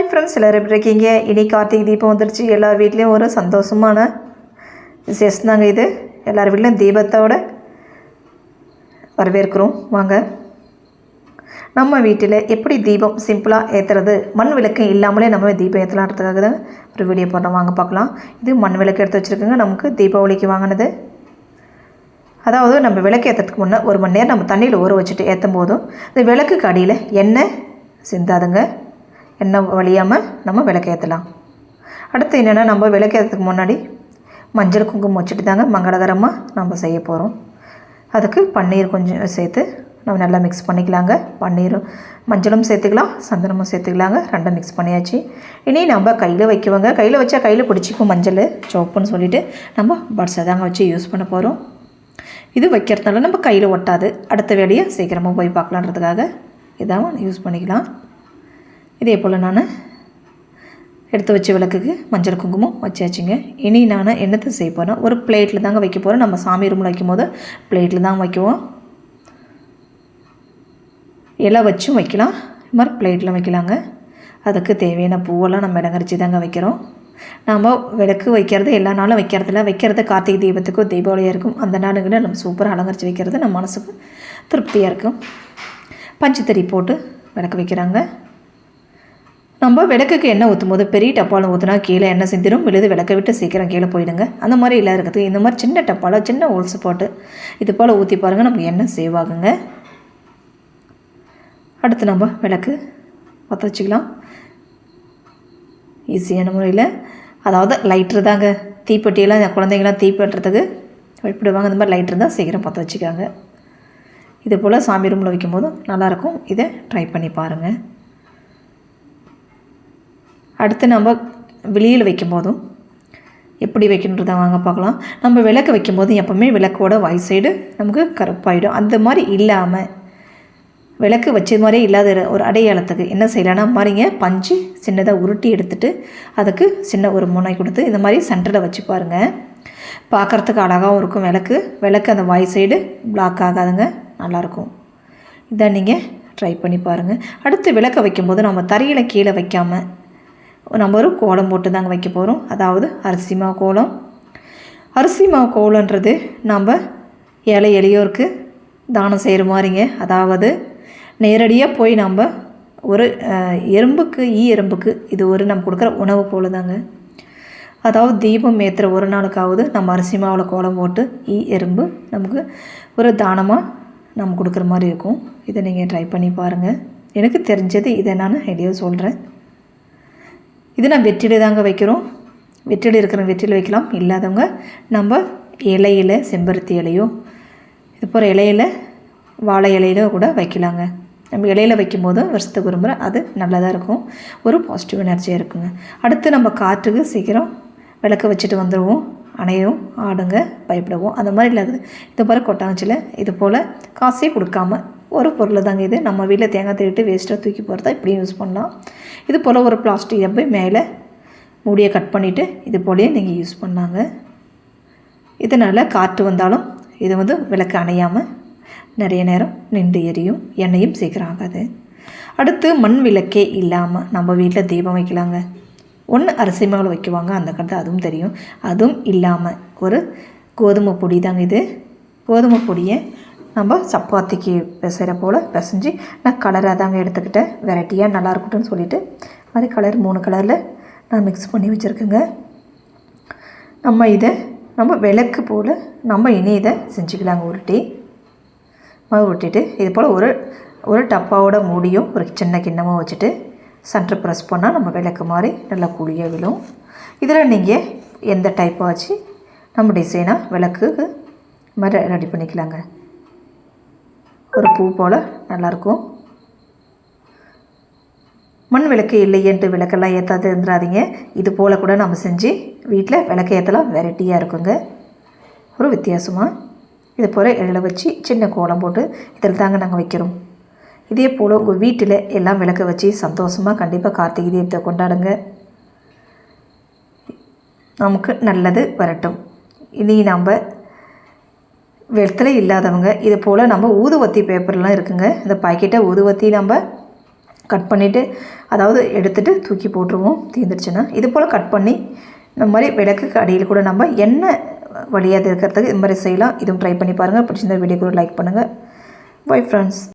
Hi friends எல்லோரும் எப்படி இருக்கீங்க? இனி கார்த்திகை தீபம் வந்துருச்சு. எல்லார் வீட்லேயும் ஒரு சந்தோஷமான விசேஷம் தாங்க இது. எல்லார் வீட்லேயும் தீபத்தோட வரவேற்கிறோம். வாங்க. நம்ம வீட்டில் எப்படி தீபம் சிம்பிளாக ஏற்றுறது மண் விளக்கு இல்லாமலே நம்ம தீபம் ஏற்றலான்றதுக்காக தான் ஒரு வீடியோ போடுறோம். வாங்க பார்க்கலாம். இது மண் விளக்கு எடுத்து வச்சுருக்கோங்க. நமக்கு தீபாவளிக்கு வாங்கினது. அதாவது நம்ம விளக்கு ஏற்றுறதுக்கு முன்னே ஒரு மணி நேரம் நம்ம தண்ணியில் ஊற வச்சுட்டு ஏற்றும் போதும் இந்த விளக்குக்கு அடியில் எண்ணெய் சிந்தாதுங்க. எண்ணெய் வழியாமல் நம்ம விளக்கேற்றலாம் அடுத்து என்னென்னா நம்ம விளக்கேற்றதுக்கு முன்னாடி மஞ்சள் குங்குமம் வச்சுட்டு தாங்க மங்களகரமாக நம்ம செய்ய போகிறோம் அதுக்கு பன்னீர் கொஞ்சம் சேர்த்து நம்ம நல்லா மிக்ஸ் பண்ணிக்கலாங்க. பன்னீரும் மஞ்சளும் சேர்த்துக்கலாம் சந்தனமும் சேர்த்துக்கலாங்க. ரெண்டும் மிக்ஸ் பண்ணியாச்சு. இனி நம்ம கையில் வைக்குவோங்க கையில் வச்சா கையில் பிடிச்சிக்கும் மஞ்சள் சோப்புன்னு சொல்லிவிட்டு நம்ம பட்ஸை தாங்க வச்சு யூஸ் பண்ண போகிறோம் இது வைக்கிறதுனால நம்ம கையில் ஒட்டாது. அடுத்த வேலையை சீக்கிரமாக போய் பார்க்கலான்றதுக்காக இதாக யூஸ் பண்ணிக்கலாம். இதே போல் நான் எடுத்து வச்ச விளக்குக்கு மஞ்சள் குங்குமம் வச்சாச்சுங்க. இனி நான் என்னத்தை செய்ய போகிறேன் ஒரு பிளேட்டில் தாங்க வைக்க போகிறேன் நம்ம சாமி ரூமில் வைக்கும்போது பிளேட்டில் தான் வைக்குவோம். இலை வச்சும் வைக்கலாம். இது மாதிரி பிளேட்டில் வைக்கலாங்க. அதுக்கு தேவையான பூவெல்லாம் நம்ம இடங்கரிச்சு தாங்க வைக்கிறோம். நாம் விளக்கு வைக்கிறது எல்லா நாளும் வைக்கிறதில்ல. வைக்கிறது கார்த்திகை தீபத்துக்கும் தீபாவளியாக இருக்கும். அந்த நாளுங்களில் நம்ம சூப்பராக அலங்கரித்து வைக்கிறது நம்ம மனசுக்கு திருப்தியாக இருக்கும். பஞ்சுத்தறி போட்டு விளக்கு வைக்கிறாங்க. நம்ம விளக்குக்கு எண்ணெய் ஊற்றும் போது பெரிய டப்பாவில் ஊற்றினா கீழே எண்ணெய் சிந்திரும் விழுது விளக்க விட்டு சீக்கிரம் கீழே போயிடுங்க. அந்த மாதிரி எல்லாம் இருக்குது இந்த மாதிரி சின்ன டப்பாவில் சின்ன ஹோல்ஸ் போட்டு இது போல் ஊற்றி பாருங்கள் நமக்கு எண்ணெய் சேவ் ஆகுங்க. அடுத்து நம்ம விளக்கு பற்ற வச்சுக்கலாம். ஈஸியான முறையில். அதாவது லைட்ரு தாங்க. தீப்பெட்டியெல்லாம் குழந்தைங்களாம் தீப்பெட்டுறதுக்கு பயப்படுவாங்க இந்த மாதிரி லைட்ரு தான் சீக்கிரம் பற்ற வச்சுக்காங்க. இது போல் சாமி ரூமில் வைக்கும்போதும் நல்லாயிருக்கும் இதை ட்ரை பண்ணி பாருங்கள் அடுத்து நம்ம வெளியில் வைக்கும்போதும் எப்படி வைக்கணுன்றதை வாங்க பார்க்கலாம். நம்ம விளக்கு வைக்கும்போது எப்போவுமே விளக்கோட வாய் சைடு நமக்கு கருப்பாயிடும். அந்த மாதிரி இல்லாமல் விளக்கு வச்ச மாதிரியே இல்லாத ஒரு அடையாளத்துக்கு என்ன செய்யலாம்னா மாதிரிங்க பஞ்சு சின்னதாக உருட்டி எடுத்துட்டு அதுக்கு சின்ன ஒரு முனை கொடுத்து இந்த மாதிரி சென்டரில் வச்சு பாருங்கள் பார்க்குறதுக்கு அழகாகவும் இருக்கும் விளக்கு. விளக்கு அந்த வாய் சைடு பிளாக் ஆகாதுங்க. நல்லாயிருக்கும். இதை நீங்கள் ட்ரை பண்ணி பாருங்கள் அடுத்து விளக்க வைக்கும்போது நம்ம தரையில் கீழே வைக்காமல் நம்ம ஒரு கோலம் போட்டு தாங்க வைக்க போகிறோம் அதாவது அரிசி மாவு கோலம். அரிசி மாவு கோலன்றது நம்ம ஏழை எளியோருக்கு தானம் செய்கிற மாதிரிங்க. அதாவது நேரடியாக போய் நம்ம ஒரு எறும்புக்கு ஈ எறும்புக்கு இது ஒரு நம்ம கொடுக்குற உணவு போல தாங்க அதாவது தீபம் ஏற்றுற ஒரு நாளுக்காவது நம்ம அரிசி மாவில் கோலம் போட்டு ஈ எறும்பு நமக்கு ஒரு தானமாக நம்ம கொடுக்குற மாதிரி இருக்கும். இதை நீங்கள் ட்ரை பண்ணி பாருங்கள் எனக்கு தெரிஞ்சது இதை நான் ஐடியா சொல்கிறேன் இது நான் வெற்றிலை தாங்க வைக்கிறோம். வெற்றிலை இருக்கிற வெற்றிலை வைக்கலாம். இல்லாதவங்க நம்ம இலையில் செம்பருத்தி இலையோ இது போகிற இலையில் வாழை இலையில கூட வைக்கலாங்க. நம்ம இலையில் வைக்கும்போது வருஷத்துக்கு ஒரு முறை அது நல்லதாக இருக்கும். ஒரு பாசிட்டிவ் எனர்ஜியாக இருக்குங்க. அடுத்து நம்ம காற்றுக்கு சீக்கிரம் விளக்க வச்சுட்டு வந்துடுவோம் அணையும் ஆடுங்க பயப்படுவோம். அந்த மாதிரி இல்லாது இது போல் கொட்டாச்சில் இது போல் காசே கொடுக்காம ஒரு பொருள் தாங்க இது. நம்ம வீட்டில் தேங்காய் திருட்டு வேஸ்ட்டாக தூக்கி போகிறதா இப்படியும் யூஸ் பண்ணலாம். இது போல் ஒரு பிளாஸ்டிக் டப்பை மேலே மூடியை கட் பண்ணிவிட்டு இது போலேயே நீங்கள் யூஸ் பண்ணாங்க இதனால் காற்று வந்தாலும் இது வந்து விளக்கு அணையாமல் நிறைய நேரம் நின்று எரியும் எண்ணெயும் சீக்கிரம் ஆகாது. அடுத்து மண் விளக்கே இல்லாமல் நம்ம வீட்டில் தீபம் வைக்கலாங்க. ஒன்று அரிசி மாவு வைக்குவாங்க அந்த கருத்து அதுவும் தெரியும். அதுவும் இல்லாமல் ஒரு கோதுமை பொடி தாங்க இது. கோதுமை பொடியை நம்ம சப்பாத்திக்கு பிசைகிற போல் பிசைஞ்சு நான் கலராக தாங்க எடுத்துக்கிட்டேன். வெரைட்டியாக நல்லா இருக்கட்டும்னு சொல்லிவிட்டு மாதிரி கலர் மூணு கலரில் நான் மிக்ஸ் பண்ணி வச்சுருக்கேங்க. நம்ம இதை நம்ம விளக்கு போல் நம்ம இனி இதை செஞ்சுக்கலாங்க உருட்டி. மாவு உருட்டிட்டு இது போல் ஒரு ஒரு டப்பாவோட மூடியும் ஒரு சின்ன கிண்ணமும் வச்சுட்டு சென்டர் ப்ரெஸ் பண்ணால் நம்ம விளக்கு மாதிரி நல்லா குழியாக விழும். இதில் நீங்கள் எந்த டைப்பாக வச்சு நம்ம டிசைனாக விளக்கு மாதிரி ரெடி பண்ணிக்கலாங்க. ஒரு பூ போல் நல்லாயிருக்கும் மண் விளக்கு இல்லையன்ட்டு விளக்கெல்லாம் ஏற்றாது இருந்துடாதீங்க இது போல் கூட நம்ம செஞ்சு வீட்டில் விளக்கு ஏற்றலாம் வெரைட்டியாக இருக்குங்க. ஒரு வித்தியாசமாக இது போல் எழில் வச்சு சின்ன கோலம் போட்டு இதில் தாங்க நாங்கள் வைக்கிறோம். இதே போல் உங்கள் வீட்டில் எல்லாம் விளக்க வச்சு சந்தோஷமாக கண்டிப்பாக கார்த்திகை தீபத்தை கொண்டாடுங்க. நமக்கு நல்லது வரட்டும். இனி நம்ம வெத்தலை இல்லாதவங்க. இது போல் நம்ம ஊதுவத்தி பேப்பர்லாம் இருக்குங்க. இந்த பாக்கெட்டை ஊதுவத்தி நம்ம கட் பண்ணிவிட்டு அதாவது எடுத்துகிட்டு தூக்கி போட்டுருவோம். தீர்ந்துடுச்சுன்னா இது போல் கட் பண்ணி இந்த மாதிரி விளக்குக்கு அடியில் கூட நம்ம எண்ணெய் வழியாக இருக்கிறதுக்கு இது மாதிரி செய்யலாம். இதுவும் ட்ரை பண்ணி பாருங்கள் பிடிச்சிருந்த வீடியோ கூட லைக் பண்ணுங்கள் பை ஃப்ரெண்ட்ஸ்